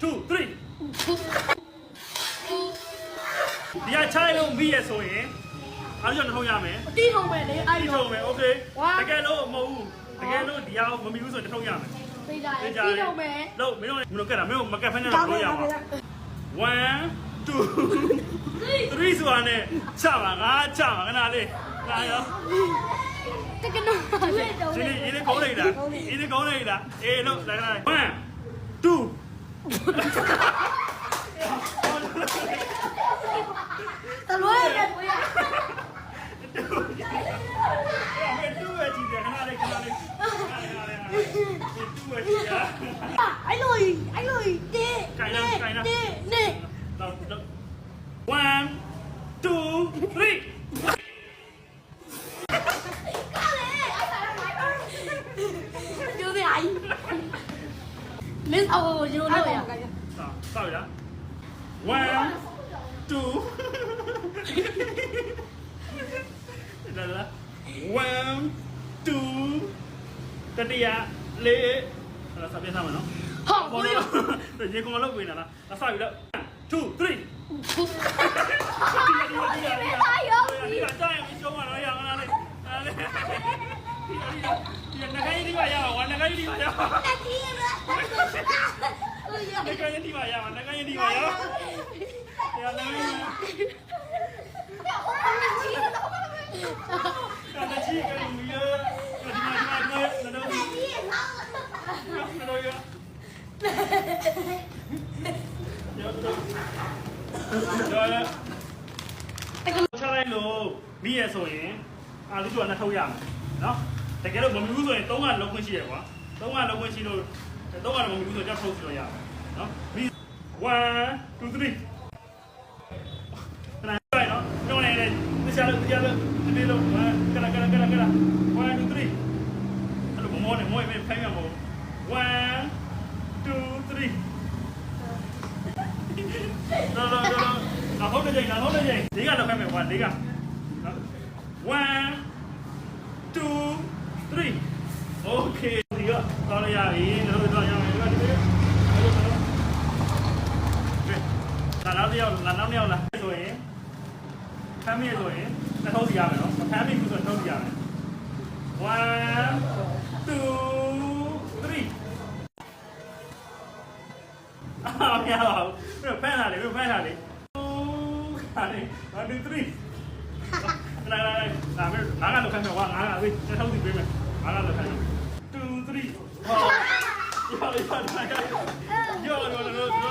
2 3ဒီအချိုင်လုံးပြီးရဆိုရင်အားကြောင့်ထုတ်ရမယ်တီးထုံမယ်လေအဲ့ဒီထုံမယ် okay တကယ်လို့မဟုတ်ဘူးတကယ်လို့ဒီအောင်မမီဘူးဆိုရင်ထုတ်ရမယ်သိကြတယ်တီးထုံမယ်လို့မင်းတို့မင်းတို့ကက်တာမင်းတို့မကက်ဖက်နဲ့တော့ရပါဘူး1 2 3ဆိုတာနဲ့ချပါငါချပါခဏလေးငါရောတကနော်ဒီနေ့ဒီနေ့ကောင်းလိုက်လားဒီနေ့ကောင်းလိုက်လားအေးလို့လာခဏ1 2 anh lùi anh lùi đi chạy nào chạy nào đi đi one two three Chưa cái anh မင်းအော်ရိုးလို့ရစောက်ရ1 2ဒါလား1 2တတိယလေးအဲ့ဒါစပြထားမယ်နော်ဟောကိုရရေကုန်လောက်ပြင်လာလားအစပြီလား2 3ဒီကတိုင်းမရှုံးရတော့ရ အောင်လားလေအဲ့လေဒီကနဂိုင်းဒီပါရအောင်နဂိုင်းဒီပါရအောင်နဂိုင်းဒီပါရအောင်နဂိုင်းဒီပါရအောင်ရလာမယ်အဲ့ဒါချီကလေးမီးရဒီမှာဒီမှာဒီမှာတော့တော့ရရရချလိုက်လို့မိရဆိုရင်အာလူကျော်နှစ်ထုတ်ရမယ်နော် တကယ်လို့မမီဘူးဆိုရင်၃ကလုံးခွင့်ရှိရကွာ၃ကလုံးခွင့်ရှိလို့၃ကတော့မမီဘူးဆိုတော့ထုတ်စီလို့ရမယ်နော်မိ1 2 3နားရိုက်နော်ညောင်းနေတယ်ဒီစားလို့ဒီစားလို့ဒီလိုကလာကလာကလာကလာ1 2 3အဲ့လိုမောနေမောရင်ဖိုင်းရမို့1 2 3နော်နော်နော်နော်ဟုတ်တယ်နော်ဟုတ်တယ်ဒီကတော့ဖိုင်းမယ်ကွာဒီက1 2 3 Okay ဒီကသွားရပြီတို့တော့ရမယ်ဒီကဒီကလာနောက်တစ်ယောက်လာနောက်တစ်ယောက်လာဆိုရင်ဖမ်းမိဆိုရင်တစ်ထုံးစီရမယ်နော်မဖမ်းမိဘူးဆိုရင်တစ်ထုံးစီရမယ်1 2 3အာမရပါဘူးဖမ်းလာလေဖမ်းလာလေဟာလေ1 2 3လာလာလာမယ်ငါကလောက်ခိုင်းမယ်ကွာငါကဝေးတစ်ထုံးစီပေးမယ်ငါကလောက်ခိုင်းမယ်2 3ဟော ရောရောရော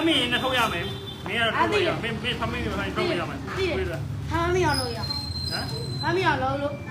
မ်းမင်းနဲ့ထုတ်ရမယ်မင်းကတော့ထုတ်ရမင်းမင်းဖမ်းမင်းကိုဖိုင်ထုတ်ရမယ်သိတယ်တွေ့လားဖမ်းမရလို့ရဟမ်ဖမ်းမရလို့လို့ရ